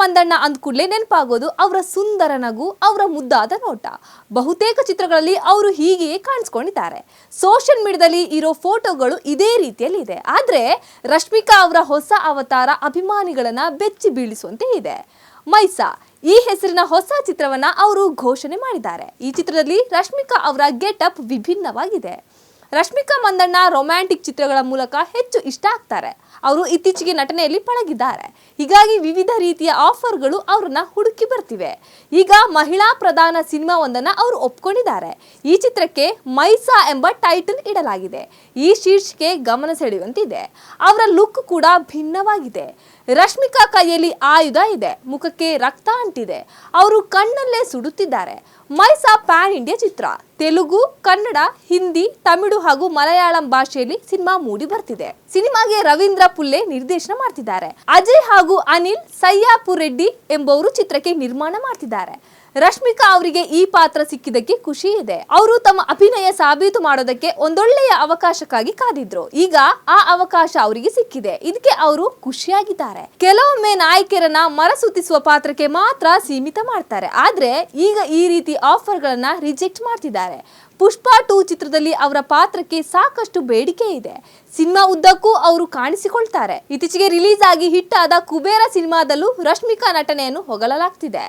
ಮಂದಣ್ಣ ಅಂದ ಕೂಡಲೇ ನೆನಪಾಗೋದು ಅವರ ಸುಂದರ ನಗು, ಅವರ ಮುದ್ದಾದ ನೋಟ. ಬಹುತೇಕ ಚಿತ್ರಗಳಲ್ಲಿ ಅವರು ಹೀಗೆಯೇ ಕಾಣಿಸ್ಕೊಂಡಿದ್ದಾರೆ. ಸೋಷಿಯಲ್ ಮೀಡಿಯಾದಲ್ಲಿ ಇರೋ ಫೋಟೋಗಳು ಇದೇ ರೀತಿಯಲ್ಲಿ ಇದೆ ಆದರೆ ರಶ್ಮಿಕಾ ಅವರ ಹೊಸ ಅವತಾರ ಅಭಿಮಾನಿಗಳನ್ನ ಬೆಚ್ಚಿ ಬೀಳಿಸುವಂತೆ ಇದೆ. ಮೈಸಾ, ಈ ಹೆಸರಿನ ಹೊಸ ಚಿತ್ರವನ್ನ ಅವರು ಘೋಷಣೆ ಮಾಡಿದ್ದಾರೆ. ಈ ಚಿತ್ರದಲ್ಲಿ ರಶ್ಮಿಕಾ ಅವರ ಗೆಟಪ್ ವಿಭಿನ್ನವಾಗಿದೆ. ರಶ್ಮಿಕಾ ಮಂದಣ್ಣ ರೊಮ್ಯಾಂಟಿಕ್ ಚಿತ್ರಗಳ ಮೂಲಕ ಹೆಚ್ಚು ಇಷ್ಟ ಆಗ್ತಾರೆ. ಅವರು ಇತ್ತೀಚೆಗೆ ನಟನೆಯಲ್ಲಿ ಪಳಗಿದ್ದಾರೆ. ಹೀಗಾಗಿ ವಿವಿಧ ರೀತಿಯ ಆಫರ್ಗಳು ಅವ್ರನ್ನ ಹುಡುಕಿ ಬರ್ತಿವೆ. ಈಗ ಮಹಿಳಾ ಪ್ರಧಾನ ಸಿನಿಮಾ ಒಂದನ್ನ ಅವರು ಒಪ್ಕೊಂಡಿದ್ದಾರೆ. ಈ ಚಿತ್ರಕ್ಕೆ ಮೈಸಾ ಎಂಬ ಟೈಟಲ್ ಇಡಲಾಗಿದೆ. ಈ ಶೀರ್ಷಿಕೆ ಗಮನ ಸೆಳೆಯುವಂತಿದೆ. ಅವರ ಲುಕ್ ಕೂಡ ಭಿನ್ನವಾಗಿದೆ. ರಶ್ಮಿಕಾ ಕೈಯಲ್ಲಿ ಆಯುಧ ಇದೆ. ಮುಖಕ್ಕೆ ರಕ್ತ ಅಂಟಿದೆ. ಅವರು ಕಣ್ಣಲ್ಲೇ ಸುಡುತ್ತಿದ್ದಾರೆ. ಮೈಸಾ ಪ್ಯಾನ್ ಇಂಡಿಯಾ ಚಿತ್ರ. ತೆಲುಗು, ಕನ್ನಡ, ಹಿಂದಿ, ತಮಿಳು ಹಾಗೂ ಮಲಯಾಳಂ ಭಾಷೆಯಲ್ಲಿ ಸಿನಿಮಾ ಮೂಡಿ ಬರ್ತಿದೆ. ಸಿನಿಮಾಗೆ ರವೀಂದ್ರ ಪುಲ್ಲೆ ನಿರ್ದೇಶನ ಮಾಡ್ತಿದ್ದಾರೆ. ಅಜಯ್ ಹಾಗೂ ಅನಿಲ್ ಸಯ್ಯಾಪುರೆಡ್ಡಿ ಎಂಬವರು ಚಿತ್ರಕ್ಕೆ ನಿರ್ಮಾಣ ಮಾಡ್ತಿದ್ದಾರೆ. ರಶ್ಮಿಕಾ ಅವರಿಗೆ ಈ ಪಾತ್ರ ಸಿಕ್ಕಿದ್ದಕ್ಕೆ ಖುಷಿ ಇದೆ. ಅವರು ತಮ್ಮ ಅಭಿನಯ ಸಾಬೀತು ಮಾಡೋದಕ್ಕೆ ಒಂದೊಳ್ಳೆಯ ಅವಕಾಶಕ್ಕಾಗಿ ಕಾದಿದ್ರು. ಈಗ ಆ ಅವಕಾಶ ಅವರಿಗೆ ಸಿಕ್ಕಿದೆ. ಇದಕ್ಕೆ ಅವರು ಖುಷಿಯಾಗಿದ್ದಾರೆ. ಕೆಲವೊಮ್ಮೆ ನಾಯಕಿಯರನ್ನ ಮರಸುತ್ತಿಸುವ ಪಾತ್ರಕ್ಕೆ ಮಾತ್ರ ಸೀಮಿತ ಮಾಡ್ತಾರೆ. ಆದ್ರೆ ಈಗ ಈ ರೀತಿ ಆಫರ್ಗಳನ್ನ ರಿಜೆಕ್ಟ್ ಮಾಡ್ತಿದ್ದಾರೆ. ಪುಷ್ಪ ಟೂ ಚಿತ್ರದಲ್ಲಿ ಅವರ ಪಾತ್ರಕ್ಕೆ ಸಾಕಷ್ಟು ಬೇಡಿಕೆ ಇದೆ. ಸಿನಿಮಾ ಉದ್ದಕ್ಕೂ ಅವರು ಕಾಣಿಸಿಕೊಳ್ತಾರೆ. ಇತ್ತೀಚೆಗೆ ರಿಲೀಸ್ ಆಗಿ ಹಿಟ್ ಆದ ಕುಬೇರ ಸಿನಿಮಾದಲ್ಲೂ ರಶ್ಮಿಕಾ ನಟನೆಯನ್ನು ಹೊಗಳಲಾಗ್ತಿದೆ.